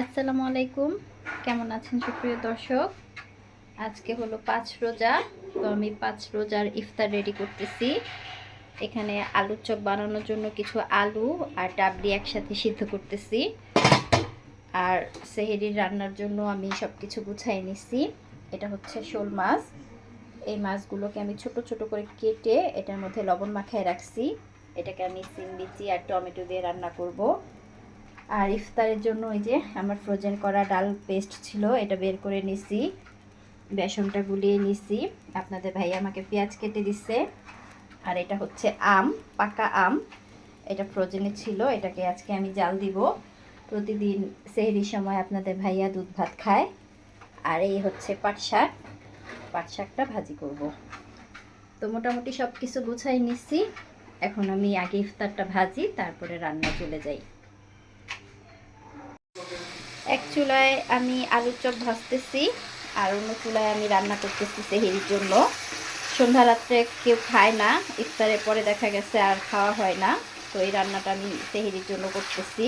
আসসালামু আলাইকুম। কেমন আছেন সুপ্রিয় দর্শক? আজকে হলো পাঁচ রোজা, তো আমি পাঁচ রোজার ইফতার রেডি করতেছি। এখানে আলুর চপ বানানোর জন্য কিছু আলু আর ডাবলি একসাথে সিদ্ধ করতেছি। আর সেহেরির রান্নার জন্য আমি সব কিছু গুছাই নিছি। এটা হচ্ছে শোল মাছ। এই মাছগুলোকে আমি ছোট ছোট করে কেটে এটার মধ্যে লবণ মাখায় রাখছি। এটাকে আমি সিম বিচি আর টমেটো দিয়ে রান্না করব। আর ইফতারের জন্য ওই যে আমার ফ্রোজেন করা ডাল পেস্ট ছিল, এটা বের করে নিছি। বেসনটা গুলিয়ে নিছি। আপনাদের ভাই আমাকে পেঁয়াজ কেটে দিচ্ছে আর এটা হচ্ছে আম, পাকা আম। এটা ফ্রোজেনে ছিল, এটাকে আজকে আমি জাল দিব। প্রতিদিন সেহরির সময় আপনাদের ভাইয়া দুধ ভাত খায়। আর এই হচ্ছে পাট শাক। পাট শাকটা ভাজি করব। তো মোটামুটি সব কিছু গুছাই নিচ্ছি এখন আমি আগে ইফতারটা ভাজি, তারপরে রান্না চলে যাই। এক চুলায় আমি আলুর চপ ভাজতেছি, আর অন্য চুলায় আমি রান্না করতেছি সেহেরির জন্য। সন্ধ্যা রাত্রে কেউ খায় না, ইফতারের পরে দেখা গেছে আর খাওয়া হয় না, তো এই রান্নাটা আমি সেহেরির জন্য করতেছি।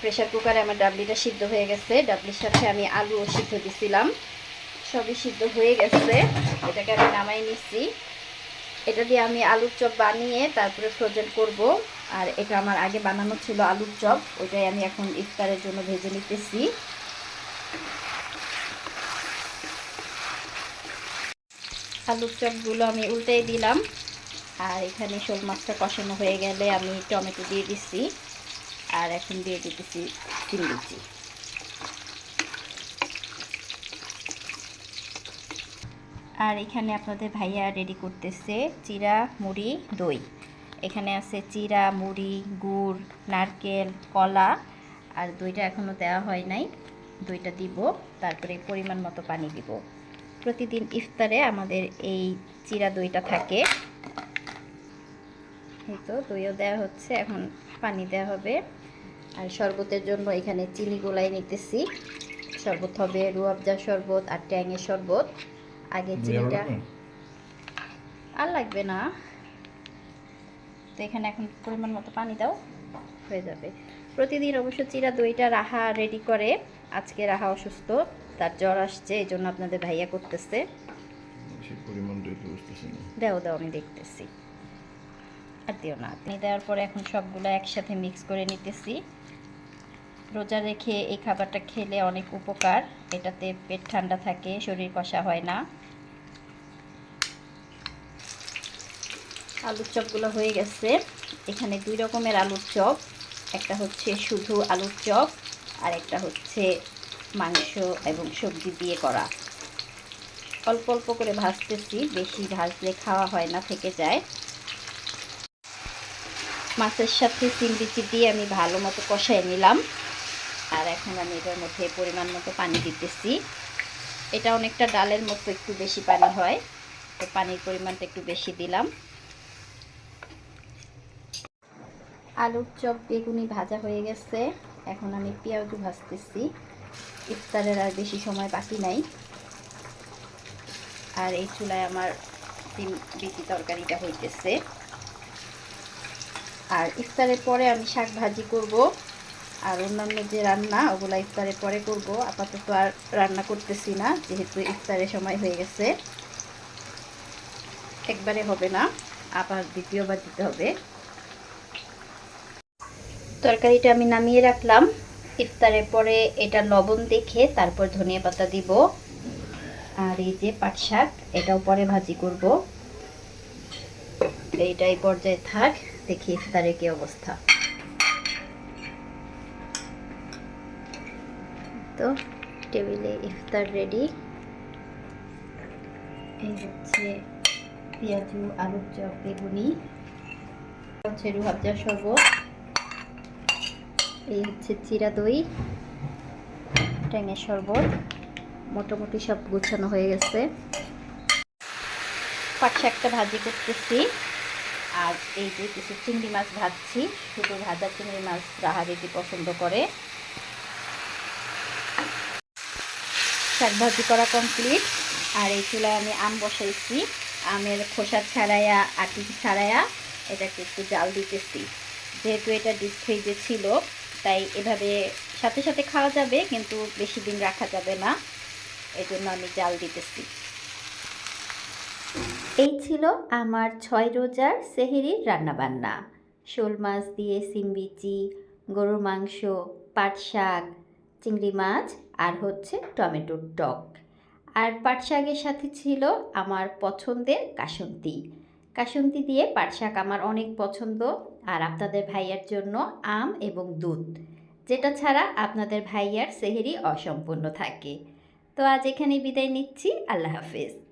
প্রেশার কুকারে আমার ডাবলিটা সিদ্ধ হয়ে গেছে, ডাবলির সাথে আমি আলুও সিদ্ধ দিছিলাম। সবই সিদ্ধ হয়ে গেছে, এটাকে আমি নামাই নিচ্ছি এটা দিয়ে আমি আলুর চপ বানিয়ে তারপরে ফ্রোজেন করব। আর এটা আমার আগে বানানো ছিল আলুর চপ, ওইটাই আমি এখন ইফতারের জন্য ভেজে নিতেছি। আলুর চপগুলো আমি উল্টে দিলাম। আর এখানে শোল মাছটা কষানো হয়ে গেলে আমি টমেটো দিয়ে দিচ্ছি আর এখন দিয়ে দিতেছি চিংড়িচি আর এখানে আপনাদের ভাইয়া রেডি করতেছে চিরা, মুড়ি, দই। এখানে আছে চিরা, মুড়ি, গুড়, নারকেল, কলা। আর দইটা এখনও দেওয়া হয় নাই। দইটা দিব, তারপরে পরিমাণ মতো পানি দিব। প্রতিদিন ইফতারে আমাদের এই চিরা দইটা থাকে। এই তো, দইও দেওয়া হচ্ছে, এখন পানি দেওয়া হবে। আর শরবতের জন্য এখানে চিনি গোলাই নিতেছি। শরবত হবে রুয়াবজা শরবত আর ট্যাঙের শরবত। আগে চিনিটা আর লাগবে না। তো এখানে এখন পরিমাণ মতো পানি দাও হয়ে যাবে। প্রতিদিন অবশ্য চিরা দইটা রাহা রেডি করে। আজকে রাহা অসুস্থ তার জ্বর আসছে এই জন্য আপনাদের ভাইয়া করতেছে। দাও দাও আমি দেখতেছি। আর দিও না আপনি দেওয়ার পরে এখন সবগুলো একসাথে মিক্স করে নিতেছি। রোজা রেখে এই খাবারটা খেলে অনেক উপকার। এটাতে পেট ঠান্ডা থাকে, শরীর কষা হয় না। আলুর চপগুলো হয়ে গেছে। এখানে দুই রকমের আলুর চপ। একটা হচ্ছে শুধু আলুর চপ, আর একটা হচ্ছে মাংস এবং সবজি দিয়ে করা। অল্প অল্প করে ভাজতেছি, বেশি ভাজলে খাওয়া হয় না, থেকে যায়। মাছের সাথে চিংড়িচি দিয়ে আমি ভালো মতো কষাই নিলাম। আর এখন আমি এটার মধ্যে পরিমাণ মতো পানি দিতেছি। এটা অনেকটা ডালের মতো একটু বেশি পানি হয়, তো পানির পরিমাণটা একটু বেশি দিলাম। আলুর চপ বেগুনি ভাজা হয়ে গেছে। এখন আমি পেঁয়াজু ভাজতেছি। ইফতারের আর বেশি সময় বাকি নাই। আর এই চুলায় আমার ডিম বিচি তরকারিটা হইতেছে। আর ইফতারের পরে আমি শাক ভাজি করব। আর অন্যান্য যে রান্না, ওগুলো ইফতারের পরে করব। আপাতত আর রান্না করতেছি না, যেহেতু ইফতারের সময় হয়ে গেছে। একবারে হবে না, আবার দ্বিতীয়বার দিতে হবে। তরকারিটা আমি নামিয়ে রাখলাম। ইফতারের পরে এটা লবণ দেখে তারপর ধনিয়া পাতা দিব। আর এই যে পাট শাক, এটাও পরে ভাজি করব। এইটাই পর্যায়ে থাক, দেখি ইফতারে কি অবস্থা। তো টেবিলে ইফতার রেডি এই হচ্ছে পেঁয়াজু, আলুর চপ, বেগুনি হচ্ছে রুহাবজা শরবত এই হচ্ছে চিরা দই, ট্যাঙের শরবত, মোটামুটি সব গুছানো হয়ে গেছে। পাট শাকটা ভাজি করতেছি। আর এই যে কিছু চিংড়ি মাছ ভাজছি, শুধু ভাজা চিংড়ি মাছ রাহা পছন্দ করে। শাক ভাজি করা কমপ্লিট আর এই চুলায় আমি আম বসাইছি। আমের খোসা ছাড়াইয়া, আটি ছাড়াইয়া এটাকে একটু জাল দিতেছি। যেহেতু এটা ডিপ ফ্রিজে ছিল, তাই এভাবে সাথে সাথে খাওয়া যাবে, কিন্তু বেশি দিন রাখা যাবে না। এই জন্য আমি জাল দিতেছি। এই ছিল আমার ছয় রোজার সেহেরির রান্নাবান্না। শোল মাছ দিয়ে সিমবিচি গরুর মাংস, পাট শাক চিংড়ি মাছ আর হচ্ছে টমেটোর টক। আর পাট শাকের সাথে ছিল আমার পছন্দের কাসন্তি। কাসন্তি দিয়ে পাট শাক আমার অনেক পছন্দ আর আপনাদের ভাইয়ার জন্য আম এবং দুধ। যেটা ছাড়া আপনাদের ভাইয়ার সেহেরি অসম্পূর্ণ থাকে। তো আজ এখানে বিদায় নিচ্ছি। আল্লাহ হাফেজ।